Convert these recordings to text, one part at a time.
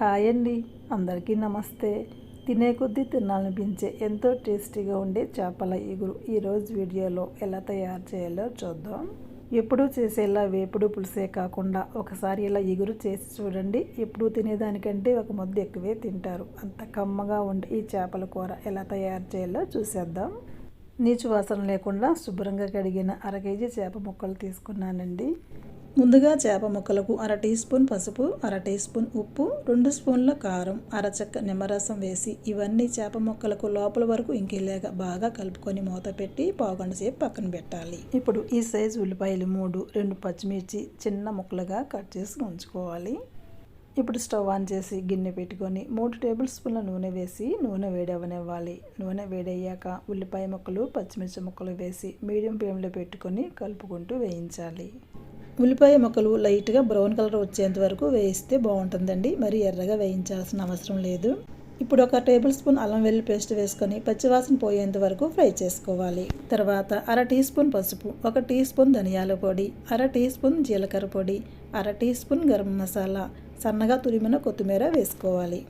Hi అండి అందరికీ నమస్తే. తినే కొద్దీ తినాలనిపించే ఎంతో టేస్టీగా ఉండే చేపల ఎగురు ఈరోజు వీడియోలో ఎలా తయారు చేయాలో చూద్దాం. ఎప్పుడూ చేసేలా వేపుడు పులుసే కాకుండా ఒకసారి ఇలా ఎగురు చేసి చూడండి. ఎప్పుడు తినేదానికంటే ఒక ముద్ద ఎక్కువే తింటారు. అంత కమ్మగా ఉండే ఈ చేపల కూర ఎలా తయారు చేయాలో చూసేద్దాం. నీచు వాసన లేకుండా శుభ్రంగా కడిగిన అర కేజీ చేప ముక్కలు తీసుకున్నానండి. ముందుగా చేప ముక్కలకు అర టీ స్పూన్ పసుపు అర టీ స్పూన్ ఉప్పు రెండు స్పూన్ల కారం అరచక్క నిమ్మరసం వేసి ఇవన్నీ చేప ముక్కలకు లోపల వరకు ఇంకేలాగా బాగా కలుపుకొని మూత పెట్టి పావుగంట సేపు పక్కన పెట్టాలి. ఇప్పుడు ఈ సైజు ఉల్లిపాయలు మూడు రెండు పచ్చిమిర్చి చిన్న ముక్కలుగా కట్ చేసి ఉంచుకోవాలి. ఇప్పుడు స్టవ్ ఆన్ చేసి గిన్నె పెట్టుకొని మూడు టేబుల్ స్పూన్ల నూనె వేసి నూనె వేడవనివ్వాలి. నూనె వేడయ్యాక ఉల్లిపాయ ముక్కలు పచ్చిమిర్చి ముక్కలు వేసి మీడియం ఫ్లేమ్లో పెట్టుకొని కలుపుకుంటూ వేయించాలి. ఉల్లిపాయ ముక్కలు లైట్గా బ్రౌన్ కలర్ వచ్చేంత వరకు వేయిస్తే బాగుంటుందండి. మరి ఎర్రగా వేయించాల్సిన అవసరం లేదు. ఇప్పుడు ఒక టేబుల్ స్పూన్ అల్లం వెల్లుల్లి పేస్ట్ వేసుకొని పచ్చివాసన పోయేంత వరకు ఫ్రై చేసుకోవాలి. తర్వాత అర టీ స్పూన్ పసుపు ఒక టీ స్పూన్ ధనియాల పొడి అర టీ స్పూన్ జీలకర్ర పొడి అర టీ స్పూన్ గరం మసాలా సన్నగా తురిమిన కొత్తిమీర వేసుకోవాలి.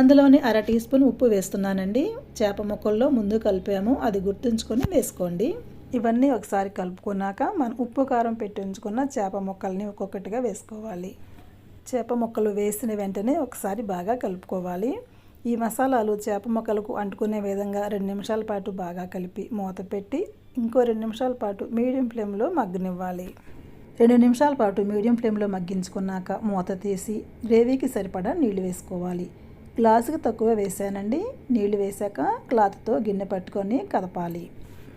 అందులోని అర టీ స్పూన్ ఉప్పు వేస్తున్నానండి. చేప ముక్కల్లో ముందు కలిపాము అది గుర్తుంచుకొని వేసుకోండి. ఇవన్నీ ఒకసారి కలుపుకున్నాక మనం ఉప్పు కారం పెట్టి ఉంచుకున్న చేప ముక్కల్ని ఒక్కొక్కటిగా వేసుకోవాలి. చేప ముక్కలు వేసిన వెంటనే ఒకసారి బాగా కలుపుకోవాలి. ఈ మసాలాలు చేప ముక్కలకు అంటుకునే విధంగా రెండు నిమిషాల పాటు బాగా కలిపి మూత పెట్టి ఇంకో రెండు నిమిషాల పాటు మీడియం ఫ్లేమ్లో మగ్గనివ్వాలి. రెండు నిమిషాల పాటు మీడియం ఫ్లేమ్లో మగ్గించుకున్నాక మూత తీసి గ్రేవీకి సరిపడా నీళ్ళు వేసుకోవాలి. గ్లాసుకి తక్కువ వేసానండి. నీళ్ళు వేశాక క్లాత్తో గిన్నె పట్టుకొని కదపాలి.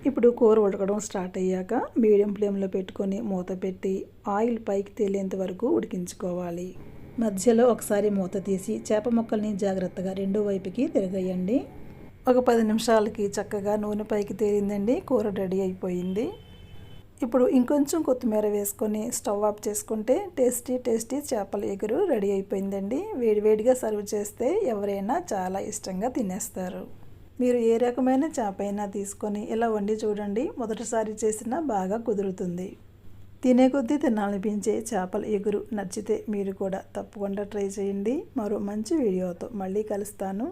ఇప్పుడు కూర ఉడకడం స్టార్ట్ అయ్యాక మీడియం ఫ్లేమ్లో పెట్టుకొని మూత పెట్టి ఆయిల్ పైకి తేలేంత వరకు ఉడికించుకోవాలి. మధ్యలో ఒకసారి మూత తీసి చేప ముక్కల్ని జాగ్రత్తగా రెండు వైపుకి తిరగేయండి. ఒక పది నిమిషాలకి చక్కగా నూనె పైకి తేలిందండి కూర రెడీ అయిపోయింది. ఇప్పుడు ఇంకొంచెం కొత్తిమీర వేసుకొని స్టవ్ ఆఫ్ చేసుకుంటే టేస్టీ టేస్టీ చేపల ఎగురు రెడీ అయిపోయిందండి. వేడివేడిగా సర్వ్ చేస్తే ఎవరైనా చాలా ఇష్టంగా తినేస్తారు. మీరు ఏ రకమైన చేప అయినా తీసుకొని ఇలా వండి చూడండి. మొదటిసారి చేసినా బాగా కుదురుతుంది. తినే కొద్దీ తినాలనిపించే చేపల ఎగురు నచ్చితే మీరు కూడా తప్పకుండా ట్రై చేయండి. మరో మంచి వీడియోతో మళ్ళీ కలుస్తాను.